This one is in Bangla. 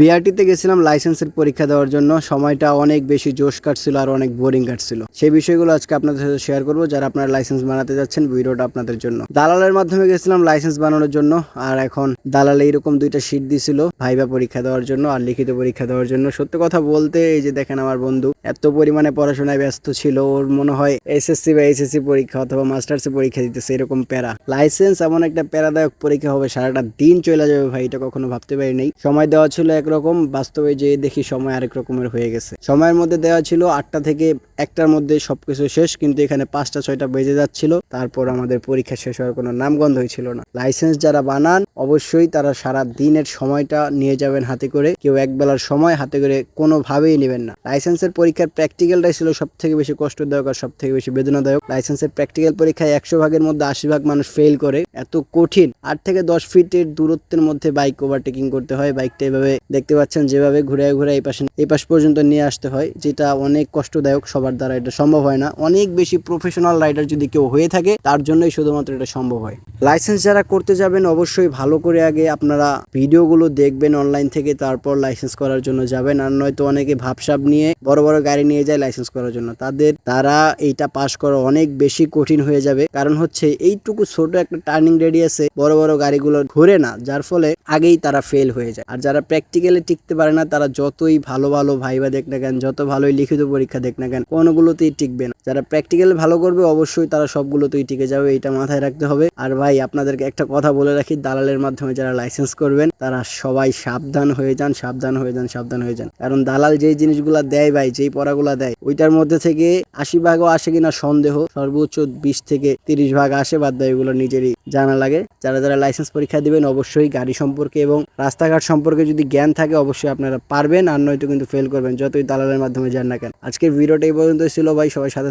বিআরটিতে গেছিলাম লাইসেন্সের পরীক্ষা দেওয়ার জন্য। সময়টা অনেক বেশি জোশ কাটছিল আর অনেক বোরিং কাটছিল। সেই বিষয়গুলো আজকে আপনাদের সাথে শেয়ার করব, যারা আপনারা লাইসেন্স বানাতে যাচ্ছেন ভিডিওটা আপনাদের জন্য। দালালের মাধ্যমে গেছিলাম লাইসেন্স বানানোর জন্য, আর এখন দালাল এইরকম দুইটা সিট দিছিল ভাইবা পরীক্ষা দেওয়ার জন্য আর লিখিত পরীক্ষা দেওয়ার জন্য। সত্যি কথা বলতে, এই যে দেখেন আমার বন্ধু, এত পরিমাণে পড়াশোনায় ব্যস্ত ছিল, ওর মনে হয় এসএসসি বা এসএসসি পরীক্ষা অথবা মাস্টার্সে পরীক্ষা দিতেছে, এরকম প্যারা। লাইসেন্স এমন একটা প্যারাদায়ক পরীক্ষা হবে, সারাটা দিন চলে যাবে ভাই, এটা কখনো ভাবতে পারি নাই সময় দেওয়া ছিল একরকম বাস্তবে যে দেখি সময় আরেক রকমের হয়ে গেছে। সময়ের মধ্যে দেওয়া ছিল আটটা থেকে একটার মধ্যে সবকিছু শেষ, কিন্তু এখানে পাঁচটা, ছয়টা বেজে যাচ্ছিল। তারপর আমাদের পরীক্ষা শেষ হওয়ার কোনো নামগন্ধই ছিল না। লাইসেন্স যারা বানান, অবশ্যই তারা সারা দিনের সময়টা নিয়ে যাবেন হাতে করে। কেউ এক বেলার সময় হাতে করে কোনোভাবেই নেবেন না। লাইসেন্সের পরীক্ষার প্র্যাকটিক্যালটাই ছিল সব থেকে বেশি কষ্টদায়ক আর সব থেকে বেশি বেদনাদায়ক। লাইসেন্সের প্র্যাকটিক্যাল পরীক্ষায় একশো ভাগের মধ্যে আশি ভাগ মানুষ ফেল করে। এত কঠিন। আট থেকে দশ ফিটের দূরত্বের মধ্যে বাইক ওভারটেকিং করতে হয়। বাইকটা এভাবে দেখতে পাচ্ছেন যেভাবে ঘুরে ঘুরে এই পাশে, এই পাশ পর্যন্ত নিয়ে আসতে হয়, যেটা অনেক কষ্টদায়ক, সবার দ্বারা এটা সম্ভব হয় না। অনেক বেশি প্রফেশনাল রাইডার যদি কেউ হয়ে থাকে, তার জন্যই শুধুমাত্র এটা সম্ভব হয়। লাইসেন্স যারা করতে যাবেন, অবশ্যই ভালো করে আগে আপনারা ভিডিওগুলো দেখবেন অনলাইন থেকে, তারপর লাইসেন্স করার জন্য যাবেন। আর নয়তো অনেকে ভাবসাব নিয়ে বড় বড় গাড়ি নিয়ে যায় লাইসেন্স করার জন্য। তাদের, তারা এইটা পাস করা অনেক বেশি কঠিন হয়ে যাবে। কারণ হচ্ছে এইটুকু ছোট একটা টার্নিং রেডিয়াসে বড় বড় গাড়িগুলো ঘুরে না, যার ফলে আগেই তারা ফেল হয়ে যায়। আর যারা প্র্যাকটিক্যালি টিকতে পারে না, তারা যতই ভালো ভালো ভাইবা দেখ না কেন, যত ভালোই লিখিত পরীক্ষা দেখ না কেন, কোনোগুলোতেই টিকবে না। যারা প্র্যাকটিক্যাল ভালো করবে, অবশ্যই তারা সবগুলোতেই টিকে যাবে, এটা মাথায় রাখতে হবে। আর ভাই, আপনাদেরকে একটা কথা বলে রাখি, দালালের মাধ্যমে যারা লাইসেন্স করবেন, তারা সবাই সাবধান হয়ে যান, সাবধান হয়ে যান, সাবধান হয়ে যান। কারণ দালাল যেই জিনিসগুলা দেয় ভাই, যেই পড়াগুলা দেয়, ওইটার মধ্যে থেকে আশি ভাগও আসে কিনা সন্দেহ, সর্বোচ্চ বিশ থেকে তিরিশ ভাগ আসে, বাদ দেয় এগুলো নিজেরই জানা লাগে। যারা যারা লাইসেন্স পরীক্ষা দিবেন, অবশ্যই গাড়ি সম্পর্কে এবং রাস্তাঘাট সম্পর্কে যদি জ্ঞান থাকে, অবশ্যই আপনারা পারবেন, আর নয়তো কিন্তু ফেল করবেন, যতই দালালের মাধ্যমে যান না কেন। আজকের ভিডিওটা এই পর্যন্ত ছিল ভাই, সবাই সাথে